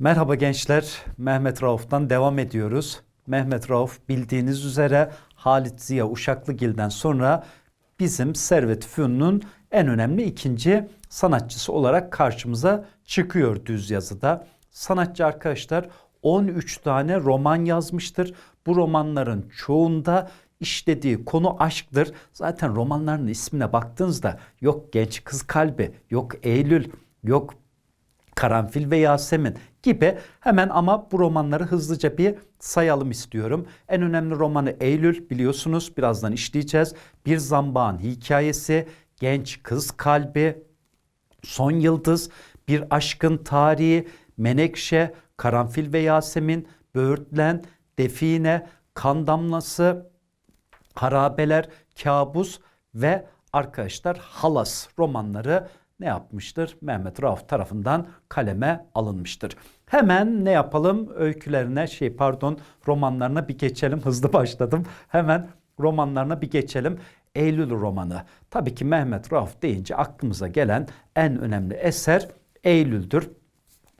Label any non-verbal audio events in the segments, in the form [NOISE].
Merhaba gençler. Mehmet Rauf'tan devam ediyoruz. Mehmet Rauf bildiğiniz üzere Halit Ziya Uşaklıgil'den sonra bizim Servet Fünun'un en önemli ikinci sanatçısı olarak karşımıza çıkıyor düz yazıda. Sanatçı arkadaşlar 13 tane roman yazmıştır. Bu romanların çoğunda işlediği konu aşktır. Zaten romanların ismine baktığınızda yok genç kız kalbi, yok Eylül, yok Karanfil ve Yasemin gibi hemen ama bu romanları hızlıca bir sayalım istiyorum. En önemli romanı Eylül biliyorsunuz birazdan işleyeceğiz. Bir Zambağın Hikayesi, Genç Kız Kalbi, Son Yıldız, Bir Aşkın Tarihi, Menekşe, Karanfil ve Yasemin, Böğürtlen, Define, Kan Damlası, Harabeler, Kabus ve arkadaşlar Halas romanları ne yapmıştır? Mehmet Rauf tarafından kaleme alınmıştır. Hemen ne yapalım? Öykülerine şey pardon romanlarına bir geçelim. [LAUGHS] Hızlı başladım. Hemen romanlarına bir geçelim. Eylül romanı. Tabii ki Mehmet Rauf deyince aklımıza gelen en önemli eser Eylül'dür.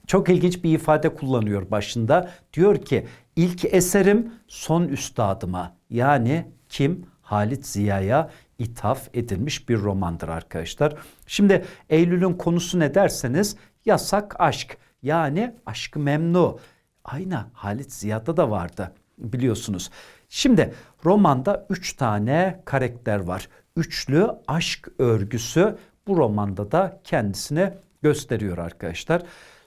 Çok ilginç bir ifade kullanıyor başında. Diyor ki ilk eserim son üstadıma yani kim? Halit Ziya'ya ithaf edilmiş bir romandır arkadaşlar. Şimdi Eylül'ün konusu ne derseniz yasak aşk yani aşkı memnu. Aynı Halit Ziya'da da vardı biliyorsunuz. Şimdi romanda üç tane karakter var. Üçlü aşk örgüsü bu romanda da kendisini gösteriyor arkadaşlar.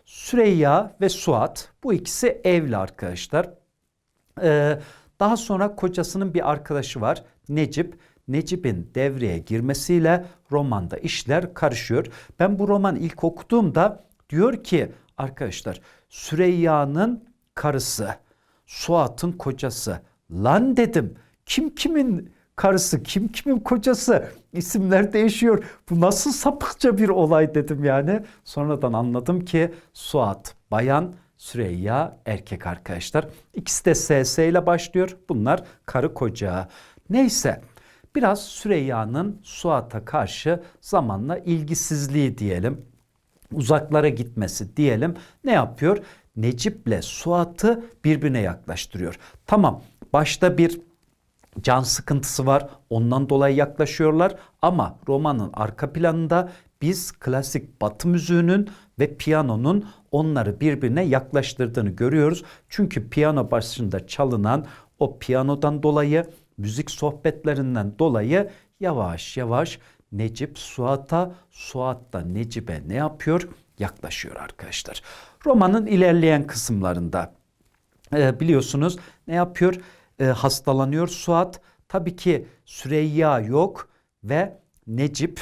Süreyya ve Suat bu ikisi evli arkadaşlar. Ee, daha sonra kocasının bir arkadaşı var Necip. Necip'in devreye girmesiyle romanda işler karışıyor. Ben bu roman ilk okuduğumda diyor ki arkadaşlar Süreyya'nın karısı, Suat'ın kocası. Lan dedim kim kimin karısı, kim kimin kocası isimler değişiyor. Bu nasıl sapıkça bir olay dedim yani. Sonradan anladım ki Suat bayan, Süreyya erkek arkadaşlar. İkisi de SS ile başlıyor. Bunlar karı koca. Neyse biraz Süreyya'nın Suat'a karşı zamanla ilgisizliği diyelim. Uzaklara gitmesi diyelim. Ne yapıyor? Necip'le Suat'ı birbirine yaklaştırıyor. Tamam başta bir can sıkıntısı var. Ondan dolayı yaklaşıyorlar ama romanın arka planında biz klasik batı müziğinin ve piyanonun onları birbirine yaklaştırdığını görüyoruz. Çünkü piyano başında çalınan o piyanodan dolayı müzik sohbetlerinden dolayı yavaş yavaş Necip Suat'a, Suat da Necip'e ne yapıyor? Yaklaşıyor arkadaşlar. Romanın ilerleyen kısımlarında e, biliyorsunuz ne yapıyor? E, hastalanıyor Suat. Tabii ki Süreyya yok ve Necip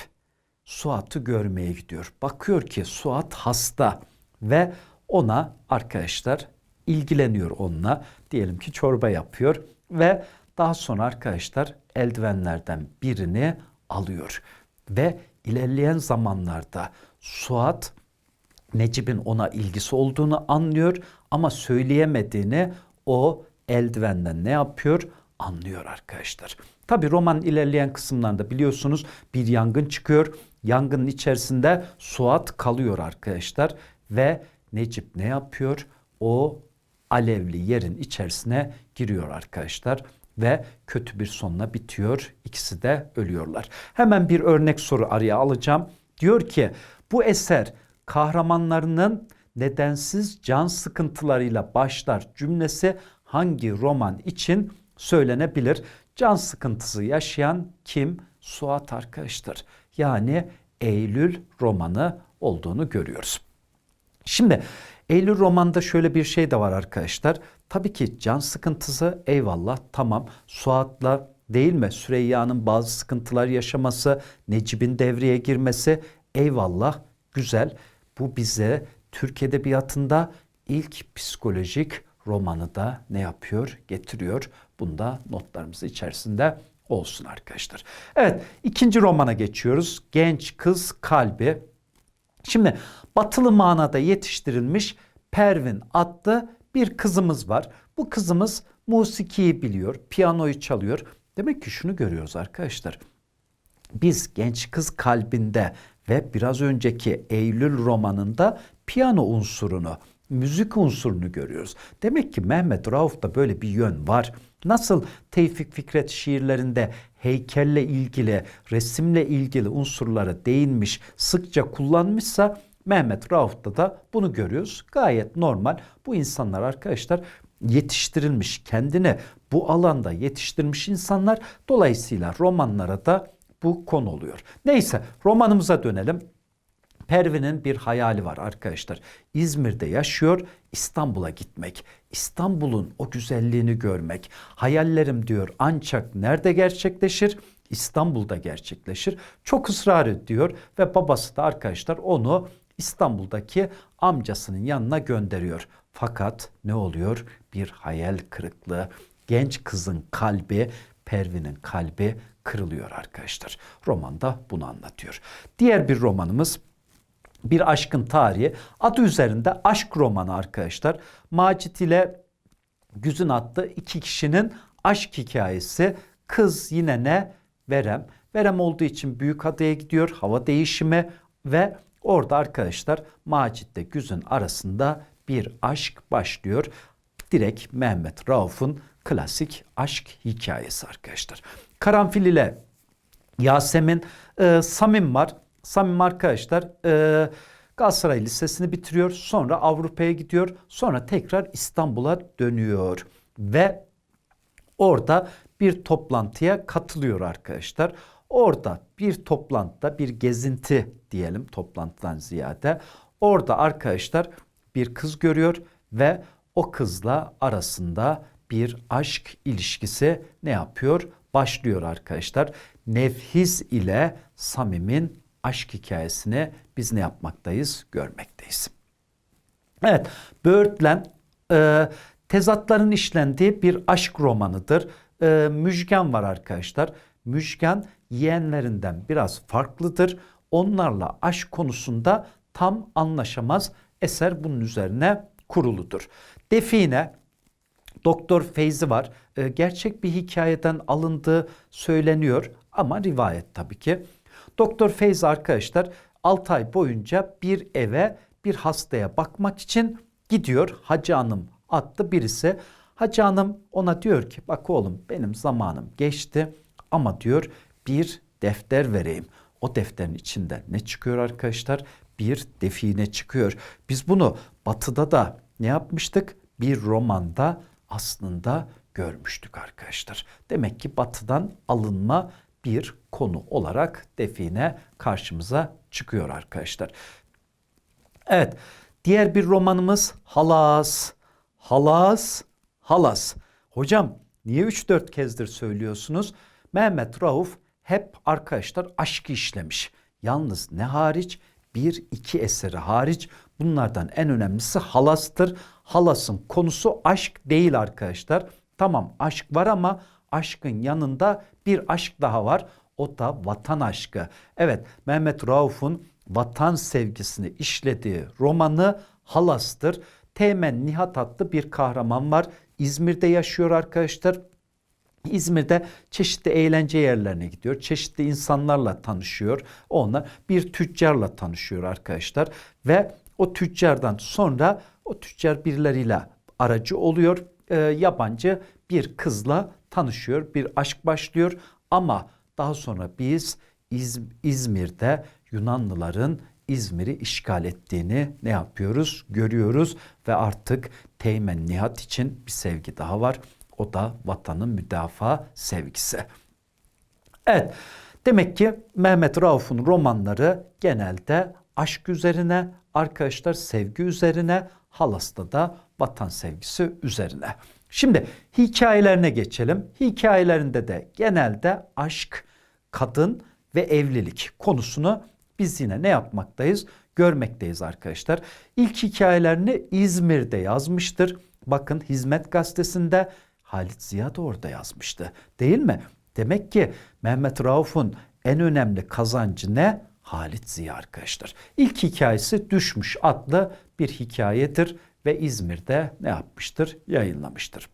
Suat'ı görmeye gidiyor. Bakıyor ki Suat hasta ve ona arkadaşlar ilgileniyor onunla. Diyelim ki çorba yapıyor ve daha sonra arkadaşlar eldivenlerden birini alıyor. Ve ilerleyen zamanlarda Suat Necip'in ona ilgisi olduğunu anlıyor ama söyleyemediğini o eldivenden ne yapıyor? Anlıyor arkadaşlar. Tabi romanın ilerleyen kısımlarında biliyorsunuz bir yangın çıkıyor. Yangının içerisinde Suat kalıyor arkadaşlar ve Necip ne yapıyor? O alevli yerin içerisine giriyor arkadaşlar ve kötü bir sonla bitiyor. İkisi de ölüyorlar. Hemen bir örnek soru araya alacağım. Diyor ki bu eser kahramanlarının nedensiz can sıkıntılarıyla başlar cümlesi hangi roman için söylenebilir? Can sıkıntısı yaşayan kim? Suat arkadaşlar. Yani Eylül romanı olduğunu görüyoruz. Şimdi Eylül romanda şöyle bir şey de var arkadaşlar. Tabii ki can sıkıntısı eyvallah tamam. Suat'la değil mi? Süreyya'nın bazı sıkıntılar yaşaması, Necip'in devreye girmesi eyvallah güzel. Bu bize Türk Edebiyatı'nda ilk psikolojik romanı da ne yapıyor? Getiriyor. Bunda notlarımız içerisinde olsun arkadaşlar. Evet ikinci romana geçiyoruz. Genç Kız Kalbi. Şimdi batılı manada yetiştirilmiş Pervin adlı bir kızımız var. Bu kızımız musikiyi biliyor, piyanoyu çalıyor. Demek ki şunu görüyoruz arkadaşlar. Biz genç kız kalbinde ve biraz önceki Eylül romanında piyano unsurunu müzik unsurunu görüyoruz. Demek ki Mehmet Rauf'ta böyle bir yön var. Nasıl Tevfik Fikret şiirlerinde heykelle ilgili, resimle ilgili unsurlara değinmiş, sıkça kullanmışsa Mehmet Rauf'ta da bunu görüyoruz. Gayet normal. Bu insanlar arkadaşlar yetiştirilmiş, kendine bu alanda yetiştirmiş insanlar. Dolayısıyla romanlara da bu konu oluyor. Neyse romanımıza dönelim. Pervin'in bir hayali var arkadaşlar. İzmir'de yaşıyor, İstanbul'a gitmek. İstanbul'un o güzelliğini görmek. Hayallerim diyor ancak nerede gerçekleşir? İstanbul'da gerçekleşir. Çok ısrar ediyor ve babası da arkadaşlar onu İstanbul'daki amcasının yanına gönderiyor. Fakat ne oluyor? Bir hayal kırıklığı. Genç kızın kalbi, Pervin'in kalbi kırılıyor arkadaşlar. Romanda bunu anlatıyor. Diğer bir romanımız bir aşkın tarihi. Adı üzerinde aşk romanı arkadaşlar. Macit ile Güzün adlı iki kişinin aşk hikayesi. Kız yine ne? Verem. Verem olduğu için büyük adaya gidiyor. Hava değişimi ve orada arkadaşlar Macit ile Güzün arasında bir aşk başlıyor. Direkt Mehmet Rauf'un klasik aşk hikayesi arkadaşlar. Karanfil ile Yasemin, e, Samim var. Samim arkadaşlar e, Galatasaray Lisesi'ni bitiriyor. Sonra Avrupa'ya gidiyor. Sonra tekrar İstanbul'a dönüyor. Ve orada bir toplantıya katılıyor arkadaşlar. Orada bir toplantıda bir gezinti diyelim toplantıdan ziyade. Orada arkadaşlar bir kız görüyor ve o kızla arasında bir aşk ilişkisi ne yapıyor? Başlıyor arkadaşlar. Nefhis ile Samim'in aşk hikayesini biz ne yapmaktayız? Görmekteyiz. Evet, Böğürtlen e, tezatların işlendiği bir aşk romanıdır. E, Müjgan var arkadaşlar. Müjgan yeğenlerinden biraz farklıdır. Onlarla aşk konusunda tam anlaşamaz. Eser bunun üzerine kuruludur. Define Doktor Feyzi var. E, gerçek bir hikayeden alındığı söyleniyor ama rivayet tabii ki. Doktor Feyzi arkadaşlar 6 ay boyunca bir eve bir hastaya bakmak için gidiyor. Hacı Hanım attı birisi. Hacı Hanım ona diyor ki bak oğlum benim zamanım geçti ama diyor bir defter vereyim. O defterin içinde ne çıkıyor arkadaşlar? Bir define çıkıyor. Biz bunu batıda da ne yapmıştık? Bir romanda aslında görmüştük arkadaşlar. Demek ki batıdan alınma bir konu olarak define karşımıza çıkıyor arkadaşlar. Evet, diğer bir romanımız Halas. Halas, Halas. Hocam niye 3-4 kezdir söylüyorsunuz? Mehmet Rauf hep arkadaşlar aşkı işlemiş. Yalnız ne hariç? Bir iki eseri hariç bunlardan en önemlisi Halas'tır. Halas'ın konusu aşk değil arkadaşlar. Tamam aşk var ama aşkın yanında bir aşk daha var. O da vatan aşkı. Evet Mehmet Rauf'un vatan sevgisini işlediği romanı Halas'tır. Teğmen Nihat adlı bir kahraman var. İzmir'de yaşıyor arkadaşlar. İzmir'de çeşitli eğlence yerlerine gidiyor. Çeşitli insanlarla tanışıyor. Onlar bir tüccarla tanışıyor arkadaşlar. Ve o tüccardan sonra o tüccar birileriyle aracı oluyor. E, yabancı bir kızla tanışıyor. Bir aşk başlıyor. Ama daha sonra biz İz, İzmir'de Yunanlıların İzmir'i işgal ettiğini ne yapıyoruz? Görüyoruz ve artık Teğmen Nihat için bir sevgi daha var. O da vatanın müdafaa sevgisi. Evet, demek ki Mehmet Rauf'un romanları genelde aşk üzerine, arkadaşlar sevgi üzerine, halasta da vatan sevgisi üzerine. Şimdi hikayelerine geçelim. Hikayelerinde de genelde aşk, kadın ve evlilik konusunu biz yine ne yapmaktayız? Görmekteyiz arkadaşlar. İlk hikayelerini İzmir'de yazmıştır. Bakın Hizmet Gazetesi'nde Halit Ziya da orada yazmıştı. Değil mi? Demek ki Mehmet Rauf'un en önemli kazancı ne? Halit Ziya arkadaşlar. İlk hikayesi Düşmüş adlı bir hikayedir ve İzmir'de ne yapmıştır? Yayınlamıştır.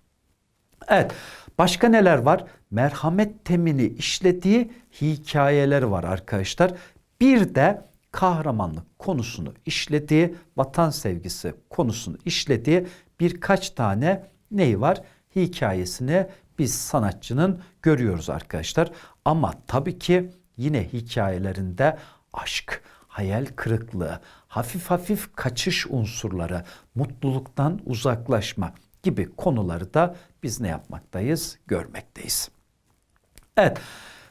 Evet, başka neler var? Merhamet temini işlediği hikayeler var arkadaşlar. Bir de kahramanlık konusunu işlediği, vatan sevgisi konusunu işlediği birkaç tane neyi var? Hikayesini biz sanatçının görüyoruz arkadaşlar. Ama tabii ki yine hikayelerinde aşk, hayal kırıklığı, hafif hafif kaçış unsurları, mutluluktan uzaklaşma gibi konuları da biz ne yapmaktayız? Görmekteyiz. Evet,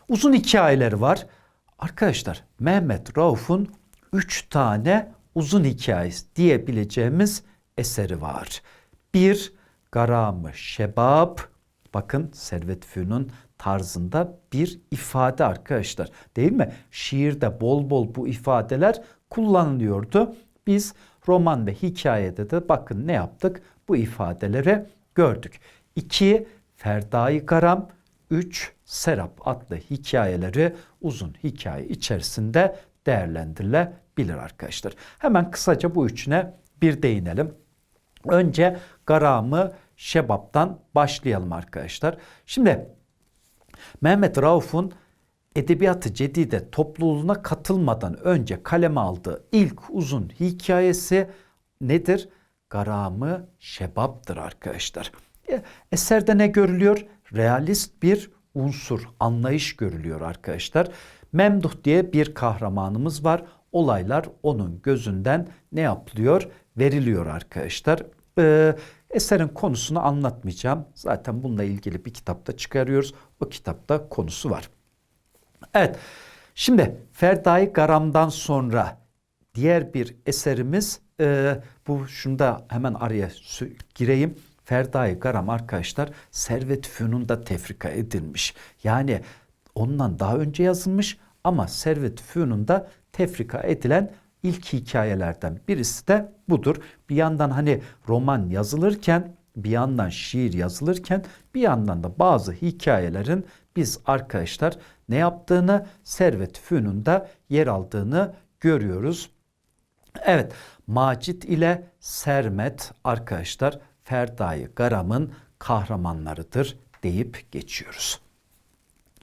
uzun hikayeleri var. Arkadaşlar Mehmet Rauf'un üç tane uzun hikayesi diyebileceğimiz eseri var. Bir, Garamı Şebab, bakın Servet Fünun tarzında bir ifade arkadaşlar. Değil mi? Şiirde bol bol bu ifadeler kullanılıyordu. Biz roman ve hikayede de bakın ne yaptık? Bu ifadeleri gördük. İki, Ferdai Garam, üç, Serap adlı hikayeleri uzun hikaye içerisinde değerlendirilebilir arkadaşlar. Hemen kısaca bu üçüne bir değinelim. Önce Garamı Şebap'tan başlayalım arkadaşlar. Şimdi Mehmet Rauf'un Edebiyatı Cedide topluluğuna katılmadan önce kaleme aldığı ilk uzun hikayesi nedir? Garamı Şebap'tır arkadaşlar. E, Eserde ne görülüyor? Realist bir unsur, anlayış görülüyor arkadaşlar. Memduh diye bir kahramanımız var. Olaylar onun gözünden ne yapılıyor? Veriliyor arkadaşlar. Ee, eserin konusunu anlatmayacağım. Zaten bununla ilgili bir kitapta çıkarıyoruz. O kitapta konusu var. Evet. Şimdi Ferdai Garam'dan sonra diğer bir eserimiz e, bu şunda hemen araya gireyim. Ferdai Garam arkadaşlar Servet Fünun'da tefrika edilmiş. Yani ondan daha önce yazılmış ama Servet Fünun'da tefrika edilen ilk hikayelerden birisi de budur. Bir yandan hani roman yazılırken bir yandan şiir yazılırken bir yandan da bazı hikayelerin biz arkadaşlar ne yaptığını Servet Fünun'da yer aldığını görüyoruz. Evet Macit ile Sermet arkadaşlar Ferdai Garam'ın kahramanlarıdır deyip geçiyoruz.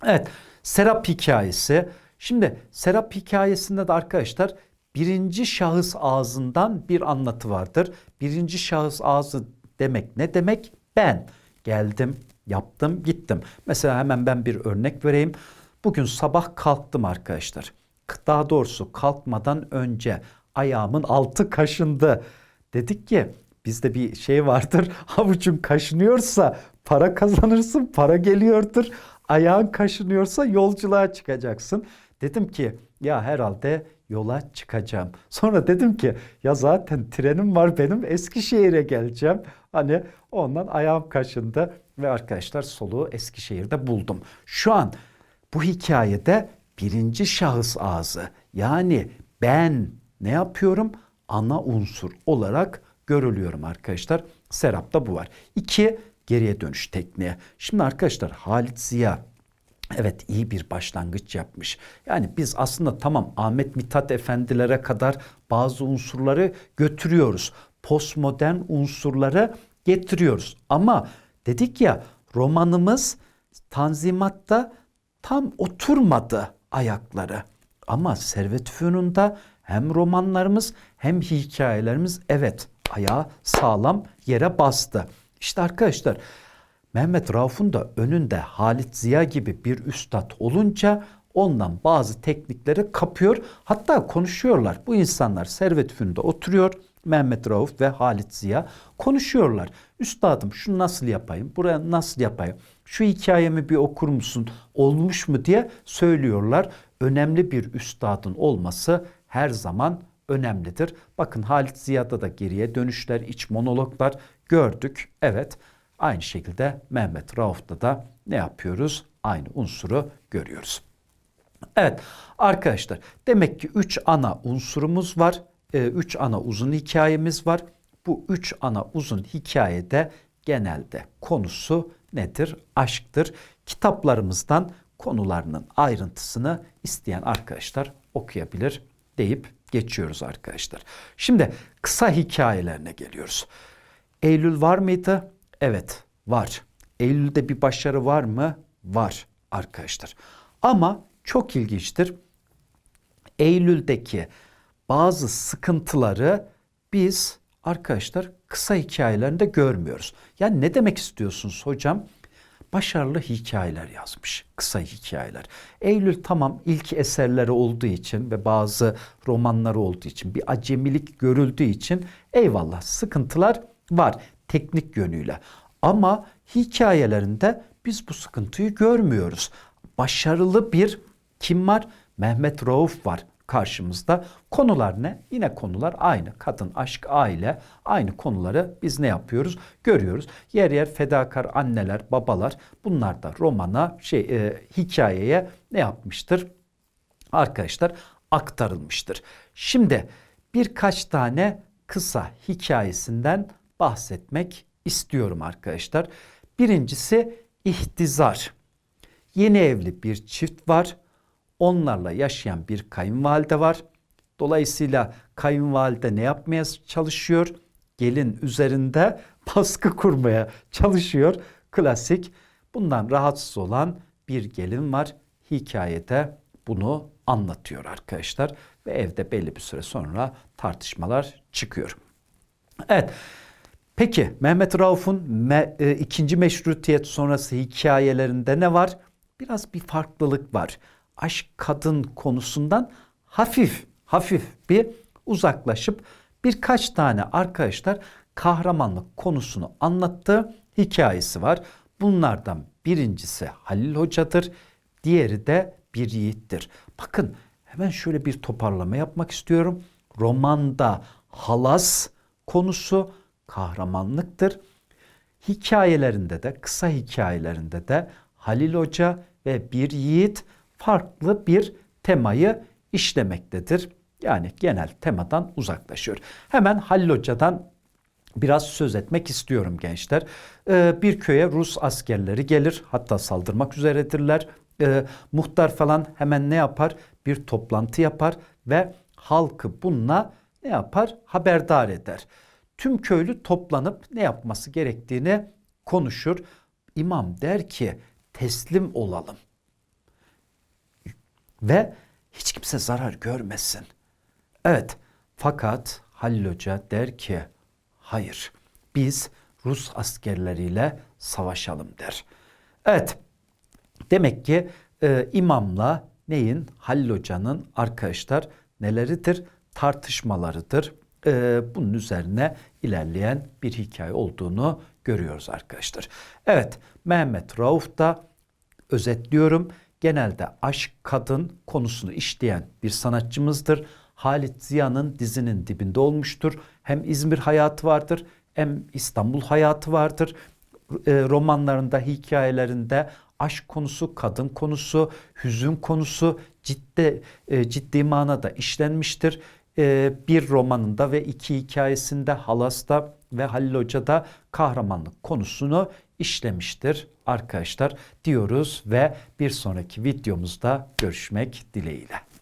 Evet Serap hikayesi. Şimdi Serap hikayesinde de arkadaşlar birinci şahıs ağzından bir anlatı vardır. Birinci şahıs ağzı demek ne demek? Ben geldim, yaptım, gittim. Mesela hemen ben bir örnek vereyim. Bugün sabah kalktım arkadaşlar. Daha doğrusu kalkmadan önce ayağımın altı kaşındı. Dedik ki bizde bir şey vardır. [LAUGHS] Havucun kaşınıyorsa para kazanırsın, para geliyordur. Ayağın kaşınıyorsa yolculuğa çıkacaksın. Dedim ki ya herhalde yola çıkacağım. Sonra dedim ki ya zaten trenim var benim Eskişehir'e geleceğim. Hani ondan ayağım kaşındı ve arkadaşlar soluğu Eskişehir'de buldum. Şu an bu hikayede birinci şahıs ağzı yani ben ne yapıyorum? Ana unsur olarak görülüyorum arkadaşlar. Serap'ta bu var. İki, geriye dönüş tekniği. Şimdi arkadaşlar Halit Ziya Evet iyi bir başlangıç yapmış. Yani biz aslında tamam Ahmet Mithat efendilere kadar bazı unsurları götürüyoruz. Postmodern unsurları getiriyoruz. Ama dedik ya romanımız Tanzimat'ta tam oturmadı ayakları. Ama Servet Fünun'da hem romanlarımız hem hikayelerimiz evet ayağı sağlam yere bastı. İşte arkadaşlar Mehmet Rauf'un da önünde Halit Ziya gibi bir üstad olunca ondan bazı teknikleri kapıyor. Hatta konuşuyorlar. Bu insanlar Servet Fünun'da oturuyor. Mehmet Rauf ve Halit Ziya konuşuyorlar. Üstadım şunu nasıl yapayım? Buraya nasıl yapayım? Şu hikayemi bir okur musun? Olmuş mu diye söylüyorlar. Önemli bir üstadın olması her zaman önemlidir. Bakın Halit Ziya'da da geriye dönüşler, iç monologlar gördük. Evet aynı şekilde Mehmet Rauf'ta da ne yapıyoruz? Aynı unsuru görüyoruz. Evet arkadaşlar demek ki üç ana unsurumuz var. Ee, üç ana uzun hikayemiz var. Bu üç ana uzun hikayede genelde konusu nedir? Aşktır. Kitaplarımızdan konularının ayrıntısını isteyen arkadaşlar okuyabilir deyip geçiyoruz arkadaşlar. Şimdi kısa hikayelerine geliyoruz. Eylül var mıydı? Evet var. Eylül'de bir başarı var mı? Var arkadaşlar. Ama çok ilginçtir. Eylül'deki bazı sıkıntıları biz arkadaşlar kısa hikayelerinde görmüyoruz. Yani ne demek istiyorsunuz hocam? Başarılı hikayeler yazmış, kısa hikayeler. Eylül tamam ilk eserleri olduğu için ve bazı romanları olduğu için bir acemilik görüldüğü için eyvallah sıkıntılar var teknik yönüyle. Ama hikayelerinde biz bu sıkıntıyı görmüyoruz. Başarılı bir kim var? Mehmet Rauf var karşımızda. Konular ne? Yine konular aynı. Kadın, aşk, aile aynı konuları biz ne yapıyoruz? Görüyoruz. Yer yer fedakar anneler, babalar bunlar da romana, şey e, hikayeye ne yapmıştır? Arkadaşlar aktarılmıştır. Şimdi birkaç tane kısa hikayesinden bahsetmek istiyorum arkadaşlar. Birincisi ihtizar. Yeni evli bir çift var. Onlarla yaşayan bir kayınvalide var. Dolayısıyla kayınvalide ne yapmaya çalışıyor? Gelin üzerinde [LAUGHS] baskı kurmaya çalışıyor. Klasik. Bundan rahatsız olan bir gelin var. Hikayede bunu anlatıyor arkadaşlar ve evde belli bir süre sonra tartışmalar çıkıyor. Evet. Peki Mehmet Rauf'un me, e, ikinci meşrutiyet sonrası hikayelerinde ne var? Biraz bir farklılık var. Aşk kadın konusundan hafif hafif bir uzaklaşıp birkaç tane arkadaşlar kahramanlık konusunu anlattığı hikayesi var. Bunlardan birincisi Halil Hoca'dır. Diğeri de bir yiğittir. Bakın hemen şöyle bir toparlama yapmak istiyorum. Romanda halas konusu kahramanlıktır. Hikayelerinde de kısa hikayelerinde de Halil Hoca ve bir yiğit farklı bir temayı işlemektedir. Yani genel temadan uzaklaşıyor. Hemen Halil Hoca'dan biraz söz etmek istiyorum gençler. Ee, bir köye Rus askerleri gelir hatta saldırmak üzeredirler. Ee, muhtar falan hemen ne yapar? Bir toplantı yapar ve halkı bununla ne yapar? Haberdar eder. Tüm köylü toplanıp ne yapması gerektiğini konuşur. İmam der ki teslim olalım. Ve hiç kimse zarar görmesin. Evet fakat Halil Hoca der ki hayır biz Rus askerleriyle savaşalım der. Evet demek ki e, imamla neyin Halil Hoca'nın arkadaşlar neleridir? Tartışmalarıdır. E, bunun üzerine ilerleyen bir hikaye olduğunu görüyoruz arkadaşlar. Evet Mehmet Rauf da özetliyorum genelde aşk kadın konusunu işleyen bir sanatçımızdır. Halit Ziya'nın dizinin dibinde olmuştur. Hem İzmir hayatı vardır hem İstanbul hayatı vardır. E, romanlarında, hikayelerinde aşk konusu, kadın konusu, hüzün konusu ciddi e, ciddi manada işlenmiştir. E, bir romanında ve iki hikayesinde Halas'ta ve Halil Hoca'da kahramanlık konusunu işlemiştir arkadaşlar diyoruz ve bir sonraki videomuzda görüşmek dileğiyle.